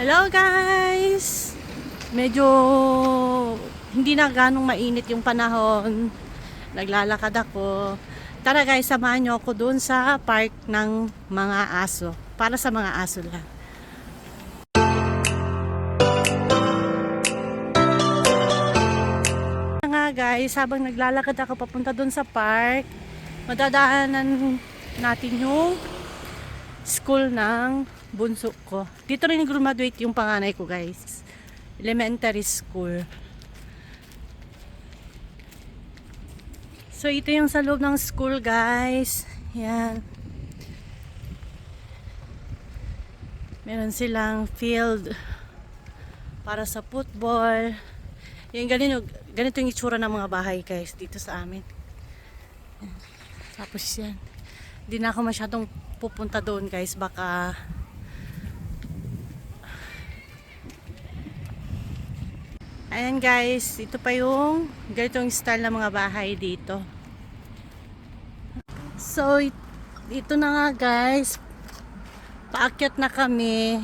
Hello guys! Medyo hindi na ganong mainit yung panahon. Naglalakad ako. Tara guys, samahan nyo ako dun sa park ng mga aso. Para sa mga aso lang. nga guys, habang naglalakad ako papunta dun sa park, madadaanan natin yung school ng bunso ko. Dito rin graduate yung panganay ko guys. Elementary school. So ito yung sa loob ng school guys. Yan. Meron silang field para sa football. Yan ganito, ganito yung itsura ng mga bahay guys dito sa amin. Tapos yan. Hindi na ako masyadong pupunta doon guys. Baka Ayan guys, ito pa yung ganitong style ng mga bahay dito. So, it- ito na nga guys. Paakyat na kami.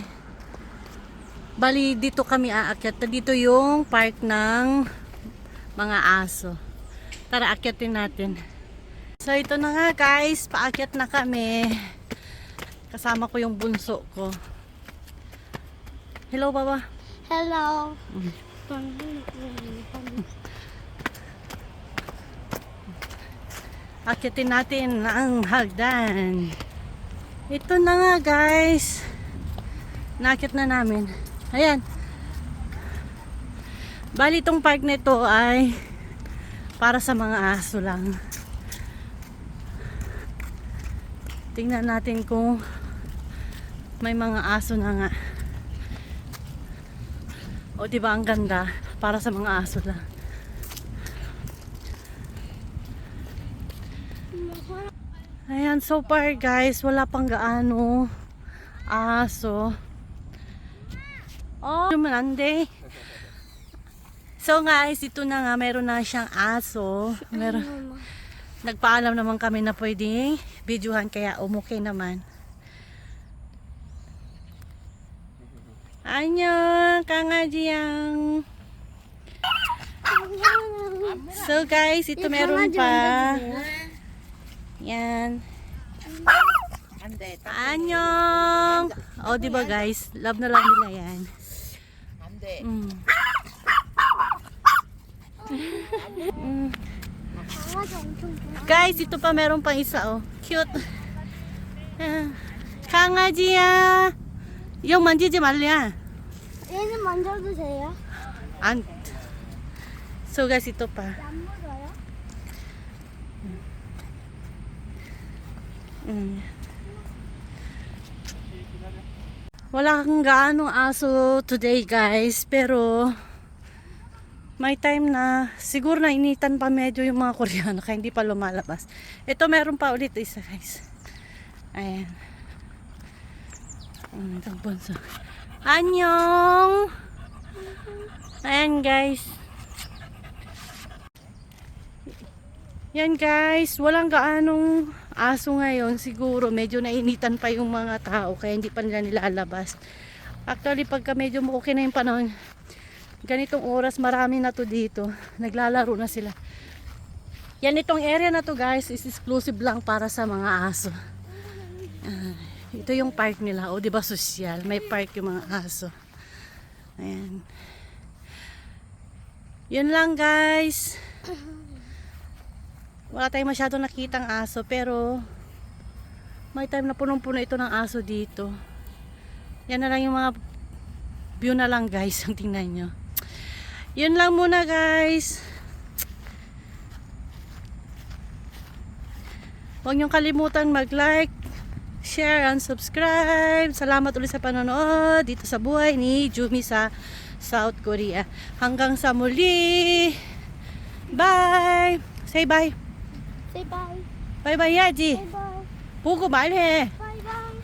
Bali, dito kami aakyat. Dito yung park ng mga aso. Tara, akyatin natin. So, ito na nga guys. Paakyat na kami. Kasama ko yung bunso ko. Hello, baba. Hello. Akitin natin ang hagdan. Ito na nga guys. Nakit na namin. Ayan. Bali itong park nito ay para sa mga aso lang. Tingnan natin kung may mga aso na nga. O diba ang ganda para sa mga aso lang. Ayan, so far guys, wala pang gaano aso. Oh, Monday. So guys, ito na nga, meron na siyang aso. Meron, nagpaalam naman kami na pwedeng videohan, kaya umukay naman. Annyeong, kangajiyang. So guys, ito meron pa. Yan. Annyeong. O, oh, diba guys? Love na love nila yan. Mm. mm. Guys, ito pa meron pang isa, oh. Cute. Ah. Kangajiya! 강아지야. yung 만지지 말래. 얘는 만져도 돼요? 안. So guys, ito pa. 안 물어요? Mm. Wala kang gaano aso today guys, pero may time na siguro na initan pa medyo yung mga Koreano kaya hindi pa lumalabas. Ito meron pa ulit isa guys. Ayan. Ang itong. Anyong! Ayan guys. Yan guys, walang gaanong aso ngayon. Siguro medyo nainitan pa yung mga tao kaya hindi pa nila nilalabas. Actually, pagka medyo okay na yung panahon, ganitong oras marami na to dito. Naglalaro na sila. Yan itong area na to guys is exclusive lang para sa mga aso. Ah, ito yung park nila. O, di ba sosyal? May park yung mga aso. Ayan. Yun lang guys. Wala tayong masyadong nakitang aso pero may time na punong-puno ito ng aso dito. Yan na lang yung mga view na lang guys ang tingnan nyo. Yun lang muna guys. Huwag niyong kalimutan mag-like, share, and subscribe. Salamat ulit sa panonood dito sa buhay ni Jumi sa South Korea. Hanggang sa muli. Bye. Say bye. Say bye. Bye bye, Yaji. Bye bye. 보고 말해. Bye bye.